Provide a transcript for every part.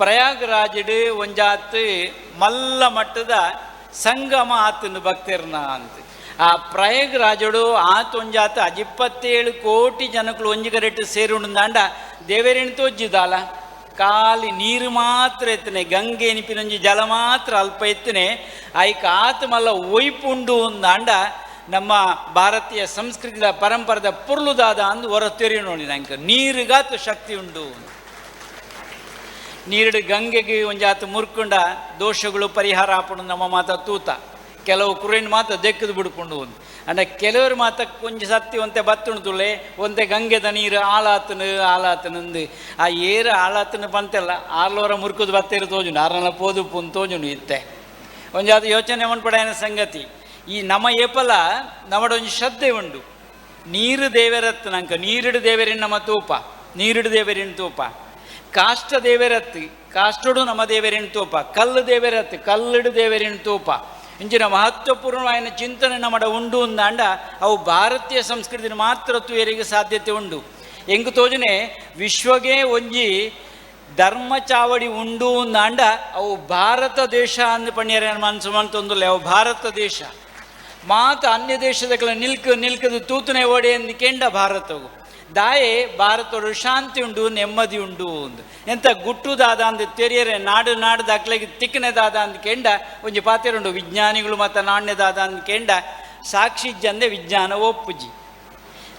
ಪ್ರಯಾಗರಾಜಡ್ ಒಂಜಾತಿ ಮಲ್ಲ ಮಟ್ಟದ ಸಂಗಮ ಆತನ ಭಕ್ತಿರ್ನ ಅಂತ. ಆ ಪ್ರಯಾಗರಾಜಡು ಆತ ಒಂಜಾತ ಅಜಿಪ್ಪತ್ತೇಳು ಕೋಟಿ ಜನಗಳು ಒಂಜಿಗರೆಟ್ಟು ಸೇರುಂಡಾಂಡ ದೇವೇರೇನು ತೋಜ್ಜಿದಾಲ. ಕಾಲಿ ನೀರು ಮಾತ್ರ ಎತ್ತನೆ, ಗಂಗೆ ಎನಿಪಿನೊಂಜಿ ಜಲ ಮಾತ್ರ ಅಲ್ಪ ಎತ್ತನೆ, ಐಕ ಆತ ಮಲ್ಲ ಒಯ್ಪುಂಡು ಅಂದಾಂಡ ನಮ್ಮ ಭಾರತೀಯ ಸಂಸ್ಕೃತಿಯ ಪರಂಪರದ ಪುರ್ಲುದಾದ ಅಂದು ಹೊರ ತೆರಿ ನೋಡಿ ನಂಗೆ. ನೀರಿಗಾತು ಶಕ್ತಿ ಉಂಡು. ನೀರುಡು ಗಂಗೆಗೆ ಒಂಜಾತು ಮುರ್ಕುಂಡ ದೋಷಗಳು ಪರಿಹಾರ ಆಪುಂಡು ನಮ್ಮ ಮಾತ ತೂತ. ಕೆಲವು ಕುರೇನ್ ಮಾತ ದೆಕ್ಕದು ಬಿಡ್ಕೊಂಡು ಒಂದು ಅಂದರೆ ಕೆಲವರು ಮಾತ ಕೊಂಚ ಸತ್ತಿ ಒಂತೆ ಬತ್ತುಣು ತುಳೆ ಒಂತೆ ಗಂಗೆದ ನೀರು ಆಲಾತನು ಆಲಾತನಂದು ಆ ಏರ ಆಳಾತನ ಬಂತೆಲ್ಲ, ಆರ್ಲೋರ ಮುರ್ಕದ ಬತ್ತೇರು ತೋಜುಂಡು ಆರನ ಪೋದು ಪುನ್ ತೋಜುಂಡು ಇತ್ತೆ. ಒಂಜಾತು ಯೋಚನೆ ಮನ್ಪಡಾಯನ ಸಂಗತಿ, ಈ ನಮ್ಮ ಏಪಲ ನಮ್ಮಡ ಒಂಜಿ ಶ್ರದ್ಧೆ ಉಂಡು. ನೀರು ದೇವರತ್ನಂಕ ನೀರಿಡು ದೇವರಿನ ನಮ್ಮ ತೂಪ, ನೀರಿಡು ದೇವರಿನ ತೂಪ. ಕಾಷ್ಟ ದೇವರತ್ತಿ, ಕಾಷ್ಟಡು ನಮ್ಮ ದೇವರಿನ ತೋಪ, ಕಲ್ಲು ದೇವರತ್ತಿ, ಕಲ್ಲಿಡು ದೇವರಿನ ತೋಪ. ಇಂಚಿನ ಮಹತ್ವಪೂರ್ಣವಾದ ಚಿಂತನೆ ನಮ್ಮಡ ಉಂಡು ಅಂದಾಂಡ ಅವು ಭಾರತೀಯ ಸಂಸ್ಕೃತಿನ ಮಾತ್ರ ತುಯರಿಗೆ ಸಾಧ್ಯತೆ ಉಂಡು. ಎಂಗು ತೋಜನೆ, ವಿಶ್ವಗೆ ಒಂಜಿ ಧರ್ಮ ಚಾವಡಿ ಉಂಡು ಅಂದಾಂಡ ಅವು ಭಾರತ ದೇಶ ಅಂದ ಪಣ್ಯರ ಮನಸ್ಸು ಮಂತೊಂದುಲ್ಲ ಅವು ಭಾರತ ದೇಶ. ಮಾತ ಅನ್ಯ ದೇಶದ ನಿಲ್ಕ, ನಿಲ್ಕದು ತೂತನೆ ಓಡೆ ಎಂದು ಕೆಂಡ ಭಾರತವು. ದಾಯೆ ಭಾರತಡು ಶಾಂತಿ ಉಂಡು, ನೆಮ್ಮದಿ ಉಂಡು ಉಂದು ಎಂತ ಗುಟ್ಟುದಾದ ಅಂದು ತೆರಿಯರೆ, ನಾಡು ನಾಡು ದಾಖಲೆಗೆ ತಿಕ್ಕನೆದಾದ ಅಂದ್ ಕೆಂಡ, ಒಂಜಿ ಪಾತೆರುಂಡು ವಿಜ್ಞಾನಿಗಳು ಮತ್ತು ನಾಣ್ಯದಾದ ಅಂದ್ ಕೆಂಡ, ಸಾಕ್ಷಿ ಜಂದೆ ವಿಜ್ಞಾನ ಒಪ್ಪುಜಿ.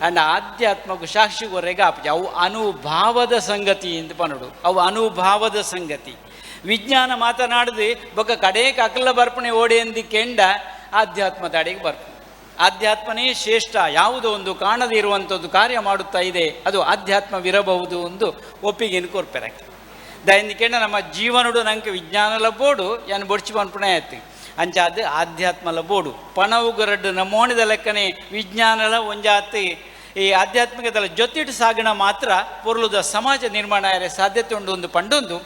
ಅಂಡ್ ಸಾಕ್ಷಿ ಗೊರೆಗ ಆಪುಜಿ ಅವು ಅನುಭಾವದ ಸಂಗತಿ ಎಂದು ಪನಡು ಅವು ಅನುಭಾವದ ಸಂಗತಿ. ವಿಜ್ಞಾನ ಮಾತನಾಡದೆ ಬೊಕ್ಕ ಕಡೆಗೆ ಅಕಲ ಬರ್ಪಣೆ ಓಡೆ ಕೆಂಡ, ಆಧ್ಯಾತ್ಮದ ಅಡಿಗೆ ಬರ್ಪು ಆಧ್ಯಾತ್ಮನೇ ಶ್ರೇಷ್ಠ, ಯಾವುದೋ ಒಂದು ಕಾಣದೇ ಇರುವಂಥದ್ದು ಕಾರ್ಯ ಮಾಡುತ್ತಾ ಇದೆ, ಅದು ಆಧ್ಯಾತ್ಮವಿರಬಹುದು ಒಂದು ಒಪ್ಪಿಗೆ ಕೋರ್ಪೆರಕ್ಕೆ ದೈನಿಕೆಂಡ ನಮ್ಮ ಜೀವನಡು ನಂಗೆ ವಿಜ್ಞಾನಲ ಬೋಡು ಯಾನು ಬೊಡ್ಚಿ ಪನ್ಪುಣ ಆಯ್ತು. ಅಂಚಾದ ಆಧ್ಯಾತ್ಮಲ ಬೋಡು ಪಣವುಗರಡ್ಡು ನಮೋಣಿದ ಲೆಕ್ಕನೆ ವಿಜ್ಞಾನಲ ಒಂಜಾತಿ. ಈ ಆಧ್ಯಾತ್ಮಿಕದ ಜೊತೆಟ್ಟು ಸಾಗಣ ಮಾತ್ರ ಪೊರ್ಲುದ ಸಮಾಜ ನಿರ್ಮಾಣ ಸಾಧ್ಯತೆ ಉಂಡು ಒಂದು ಪಂಡೊಂದು.